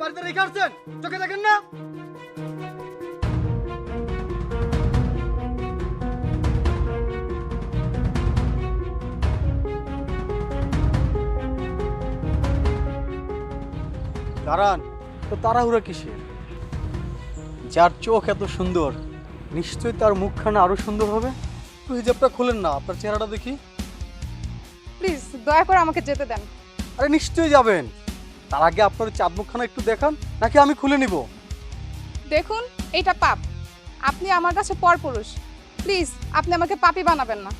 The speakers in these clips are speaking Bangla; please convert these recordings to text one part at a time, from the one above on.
বাড়িতে রেখে আসছেন? চোখে দেখেন না? দাঁড়ান তো তাড়াহুড়া কিসের? যার চোখ এত সুন্দর নিশ্চয়ই তার মুখখানা আরও সুন্দর হবে? তো হিজাবটা খুলেন না আপনার চেহারাটা দেখি। প্লিজ দয়া করে আমাকে যেতে দেন। আরে নিশ্চয়ই যাবেন। তার আগে আপনার চাঁদ মুখখানা একটু দেখান, নাকি আমি খুলে নিব? দেখুন এটা পাপ। আপনি আমার কাছে পরপুরুষ। প্লিজ, আপনি আমাকে পাপি বানাবেন না।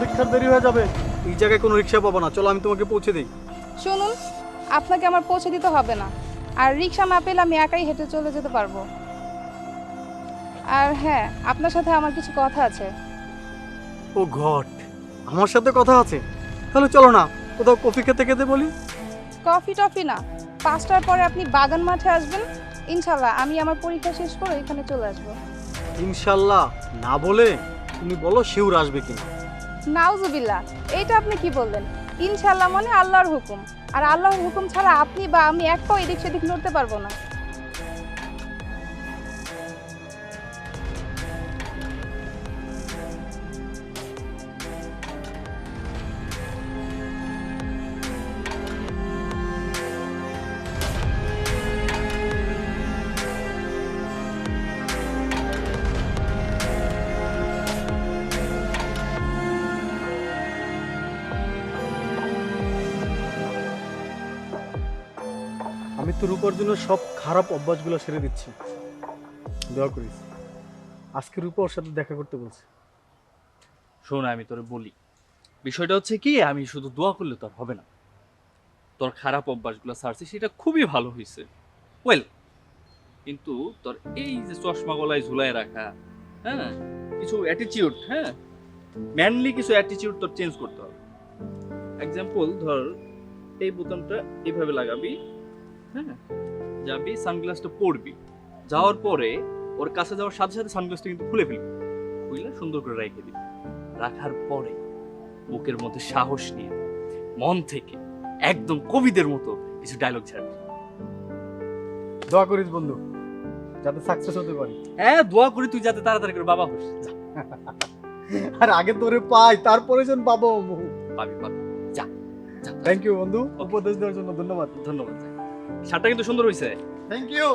পরীক্ষার দেরি হয়ে যাবে। এই জায়গায় কোনো রিক্সা পাবো না। চলো আমি তোমাকে পৌঁছে দিই। শুনুন আপনাকে আমার পৌঁছে দিতে হবে না। আর রিক্সা না পেলে আমি একাই হেঁটে চলে যেতে পারব। আর হ্যাঁ আপনার সাথে আমার কিছু কথা আছে। ও ঘট আমার সাথে কথা আছে? তাহলে চলো না কোথাও কফি খেতে খেতে বলি। কফি টফি না পাঁচটার পরে আপনি বাগান মাঠে আসবেন। ইনশাল্লাহ আমি আমার পরীক্ষা শেষ করে এখানে চলে আসব। ইনশাল্লাহ না বলে তুমি বলো শিউর আসবে কিনা। নাউজুবিল্লাহ, এইটা আপনি কি বললেন? ইনশাল্লাহ মানে আল্লাহর হুকুম। আর আল্লাহর হুকুম ছাড়া আপনি বা আমি একটাও এদিক সেদিক নড়তে পারব না। আমি তো রূপার জন্য সব খারাপ অভ্যাসগুলো সেরে দিচ্ছি। দোয়া করিস। আজকে রূপা ওর সাথে দেখা করতে বলছে। শোন, আমি তোরে বলি। বিষয়টা হচ্ছে কি, আমি শুধু দোয়া করলে তো আর হবে না। তোর খারাপ অভ্যাসগুলো ছাড়ছি, সেটা খুবই ভালো হয়েছে ওয়েল কিন্তু তোর এই যে চশমা গলায় ঝুলায় রাখা হ্যাঁ কিছু অ্যাটিটিউড হ্যাঁ ম্যানলি কিছু অ্যাটিটিউড তোর চেঞ্জ করতে হবে। এক্সাম্পল ধর, এই বোতামটা এইভাবে লাগাবি হ্যাঁ যাবি সানগ্লাসটা পরবি। যাওয়ার পরে ওর কাছে যাওয়ার সাথে সাথে সানগ্লাসটা কিন্তু খুলে ফেলবি। খুলে সুন্দর করে রেখে দিবি। রাখার পরে বুকের মধ্যে সাহস নিয়ে মন থেকে একদম কবিদের মতো কিছু ডায়লগ ছাড়বি। দোয়া করিস বন্ধু যাতে সাকসেস হতে পারি। হ্যাঁ দোয়া করি তুই যাতে তাড়াতাড়ি করে বাবা হোস। আর আগে তোরে পাই তারপরে যেন পাবো পাবি পাবি। যা যা। থ্যাংক ইউ বন্ধু উপদেশ দেওয়ার জন্য ধন্যবাদ। ধন্যবাদ। শার্টটা কিন্তু সুন্দর হয়েছে থ্যাংক ইউ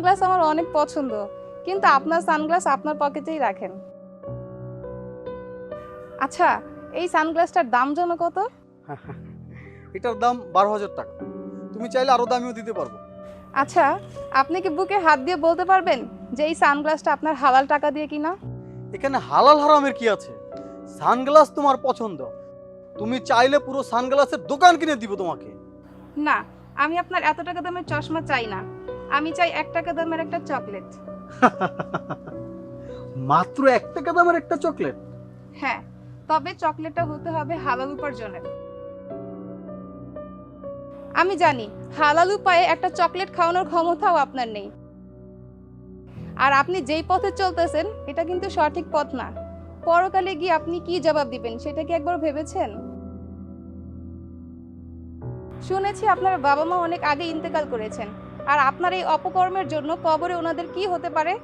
সানগ্লাস আমার অনেক পছন্দ কিন্তু আপনার সানগ্লাস আপনার পকেটেই রাখেন। আচ্ছা এই সানগ্লাসটার দাম যেন কত? এটার দাম বারো হাজার টাকা। তুমি চাইলে আরও দামিও দিতে পারব। আচ্ছা আপনি কি বুকে হাত দিয়ে বলতে পারবেন যে এই সানগ্লাসটা আপনার হালাল টাকা দিয়ে কিনা? এখানে হালাল হারামের কি আছে? সানগ্লাস তোমার পছন্দ। তুমি চাইলে পুরো সানগ্লাসের দোকান কিনে দিব তোমাকে। না আমি আপনার এত টাকা দামের চশমা চাই না। আমি চাই এক টাকা দামের একটা চকলেট। মাত্র এক টাকা দামের একটা চকলেট? হ্যাঁ তবে চকলেটটা হতে হবে হালাল উপার্জনের। আমি জানি হালাল উপায়ে একটা চকলেট খাওয়ানোর ক্ষমতাও আপনার নেই। আর আপনি যেই পথে চলতেছেন এটা কিন্তু সঠিক পথ না। পরকালে গিয়ে আপনি কি জবাব দিবেন সেটা কি একবার ভেবেছেন? শুনেছি আপনার বাবা মা অনেক আগে ইন্তেকাল করেছেন। আর আপনার এই অপকর্মের জন্য কবরে ওনাদের কি হতে পারে?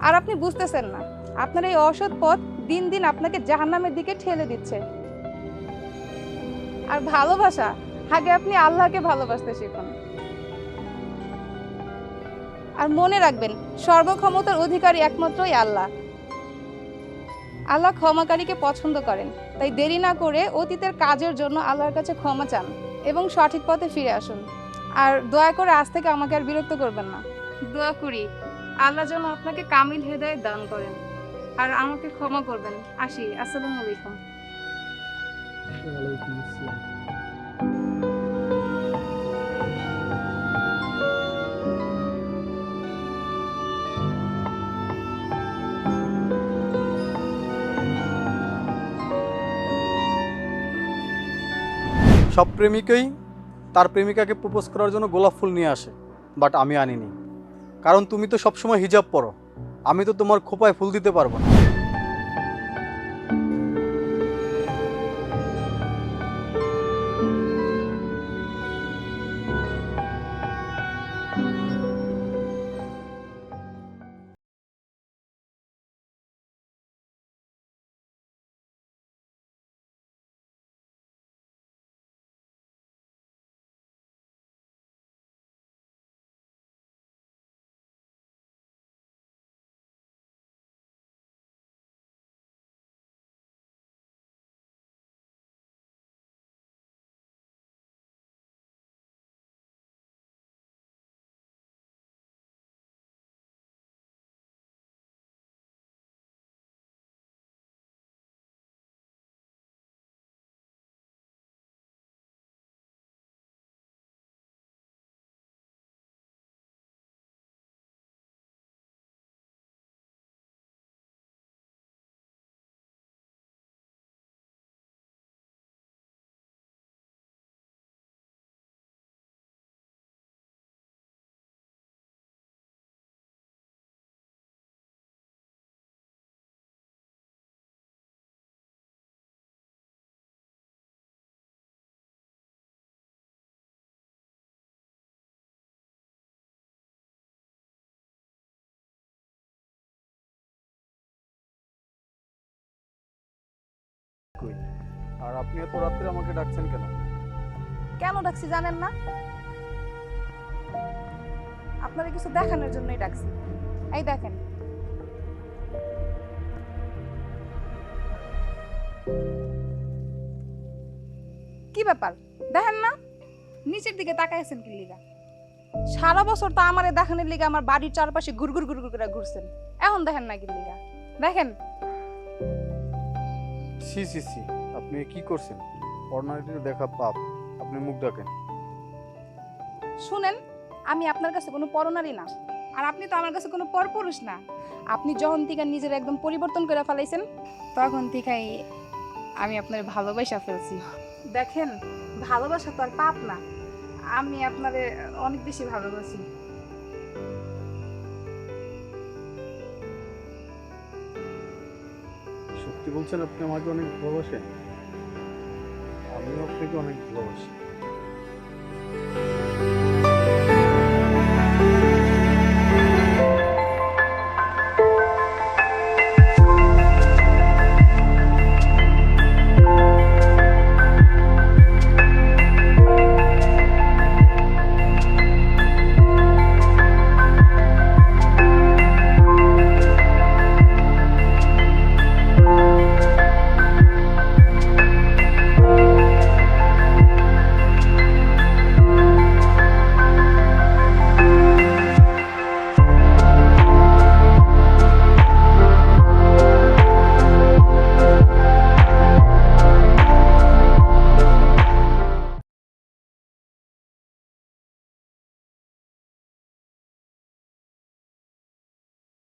আর আপনি বুঝতেছেন না। আপনার এই অসৎ পথ দিন দিন আপনাকে জাহান্নামের দিকে ঠেলে দিচ্ছে। আর ভালোবাসা, আগে আপনি আল্লাহকে ভালোবাসতে শিখুন। আর মনে রাখবেন সর্বক্ষমতার অধিকারী একমাত্রই আল্লাহ। আল্লাহ ক্ষমাকারীকে পছন্দ করেন, তাই দেরি না করে অতীতের কাজের জন্য আল্লাহর কাছে ক্ষমা চান। এবং সঠিক পথে ফিরে আসুন। আর দয়া করে আজ থেকে আমাকে আর বিরক্ত করবেন না। দোয়া করি। আল্লাহ যেন আপনাকে কামিল হেদায় দান করেন। আর আমাকে ক্ষমা করবেন। আসি। আসসালামু আলাইকুম। সব প্রেমিকই তার প্রেমিকাকে প্রপোজ করার জন্য গোলাপ ফুল নিয়ে আসে বাট আমি আনিনি। কারণ তুমি তো সবসময় হিজাব পরো। আমি তো তোমার খোপায় ফুল দিতে পারব না। কই? আর আপনি এত আমাকে ডাকছেন কেন? কেন ডাকছি জানেন না? কিছু দেখানোর জন্যই ডাকছি। এই দেখেন। কি ব্যাপার? দেখেন না? নিচের দিকে তাকাইছেন কি লিগা? সারা বছর তো আমারে দেখানোর লিগা আমার বাড়ির চারপাশে গুড়গুড় গুড়গুড় করে ঘুরছেন। এখন দেখেন না কি লিগা? দেখেন? সি সি সি। আপনি কি করছেন? অর্নারিটির দেখা পাপ। আপনি মুখ ডাকেন। শুনেন, আমি আপনার কাছে কোনো পরনারী না। আর আপনি তো আমার কাছে কোনো পরপুরুষ না। আপনি যখন থেকে নিজের একদম পরিবর্তন করে ফেলাইছেন, তখন থেকেই আমি আপনার ভালোবাসা ফেলছি। দেখেন, ভালোবাসা তো আর পাপ না। আমি আপনারে অনেক বেশি ভালোবাসি। সত্যি বলছেন? আপনি আমাকে অনেক ভালোবাসেন। আমিও আপনাকে অনেক ভালোবাসি।